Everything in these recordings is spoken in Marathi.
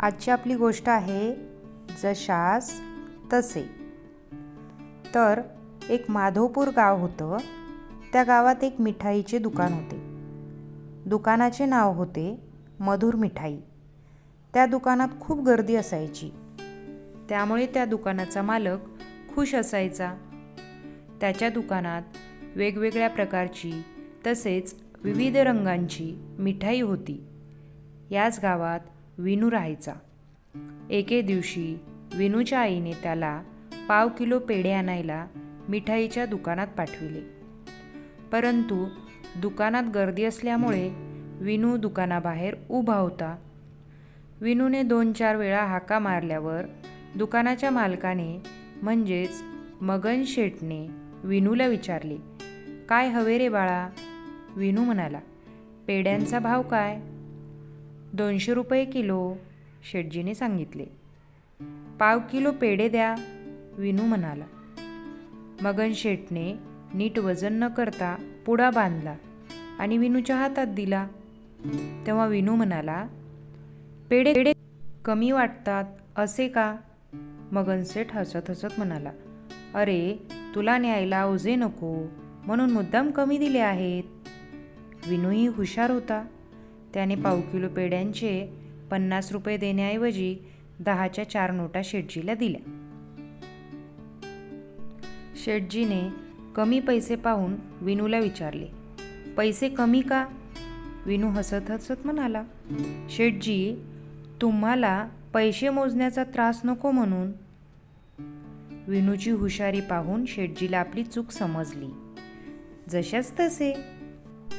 आजची आपली गोष्ट आहे जशास तसे. तर एक माधवपूर गाव होतं. त्या गावात एक मिठाईचे दुकान होते. दुकानाचे नाव होते मधुर मिठाई. त्या दुकानात खूप गर्दी असायची. त्यामुळे त्या दुकानाचा मालक खुश असायचा. त्याच्या दुकानात वेगवेगळ्या प्रकारची तसेच विविध रंगांची मिठाई होती. याच गावात विनू राहायचा. एके दिवशी विनूच्या आईने त्याला पाव किलो पेढे आणायला मिठाईच्या दुकानात पाठविले. परंतु दुकानात गर्दी असल्यामुळे विनू दुकानाबाहेर उभा होता. विनूने दोन चार वेळा हाका मारल्यावर दुकानाच्या मालकाने म्हणजेच मगन शेटने विनूला विचारले काय हवे रे बाळा? विनू म्हणाला पेड्यांचा भाव काय? दोनशे रुपये किलो शेटजीने सांगितले. पाव किलो पेढे द्या विनू म्हणाला. मगन शेटने नीट वजन न करता पुडा बांधला आणि विनूच्या हातात दिला. तेव्हा विनू म्हणाला पेढे पेढे कमी वाटतात असे का? मगन शेठ हसत हसत म्हणाला अरे तुला न्यायला ओझे नको म्हणून मुद्दाम कमी दिले आहेत. विनूही हुशार होता. त्याने पाव किलो पेड्यांचे पन्नास रुपये देण्याऐवजी दहाच्या चार नोटा शेटजीला दिल्या. शेटजीने कमी पैसे पाहून विनूला विचारले पैसे कमी का? विनू हसत हसत म्हणाला शेटजी तुम्हाला पैसे मोजण्याचा त्रास नको म्हणून. विनूची हुशारी पाहून शेटजीला आपली चूक समजली. जशाच तसे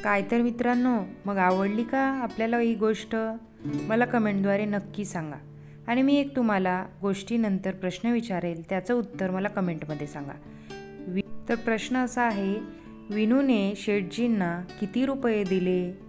काय तर मित्रांनो मग आवडली का आपल्याला ही गोष्ट? मला कमेंटद्वारे नक्की सांगा. आणि मी एक तुम्हाला गोष्टीनंतर प्रश्न विचारेल त्याचं उत्तर मला कमेंटमध्ये सांगा. वि तर प्रश्न असा आहे विनूने शेठजींना किती रुपये दिले?